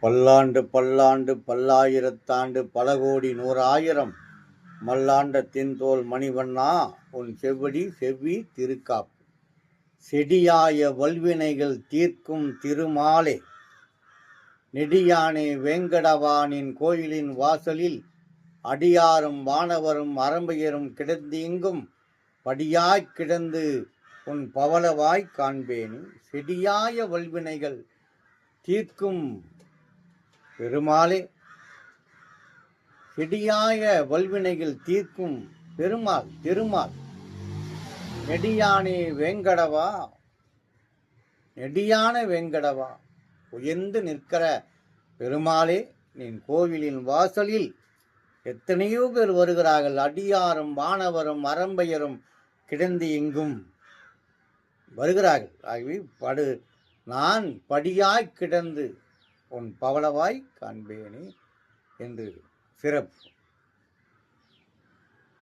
பல்லாண்டு பல்லாண்டு பல்லாயிரத்தாண்டு பல கோடி நூறாயிரம் மல்லாண்ட தின்தோல் மணிவண்ணா உன் செவ்வடி செவ்வி திருக்காப்பு. செடியாய வல்வினைகள் தீர்க்கும் திருமாலே. நெடியானே வேங்கடவானின் கோயிலின் வாசலில் அடியாரும் வானவரும் அரம்பையரும் கிடந்தீங்கும் படியாய்க் கிடந்து உன் பவளவாய் காண்பேனி. செடியாய வல்வினைகள் தீர்க்கும் பெருமாளே பிடியாய வல்வினைகள் தீர்க்கும் பெருமாள் திருமால் நெடியானே வேங்கடவா நெடியான வேங்கடவா உயர்ந்து நிற்கிற பெருமாளே நின் கோவிலின் வாசலில் எத்தனையோ பேர் வருகிறார்கள். அடியாரும் வானவரும் அரம்பையரும் கிடந்து எங்கும் வருகிறார்கள். ஆகவே படு நான் படியாய் கிடந்து உன் பவளவாய் காண்பேனே என்று சிறப்பு.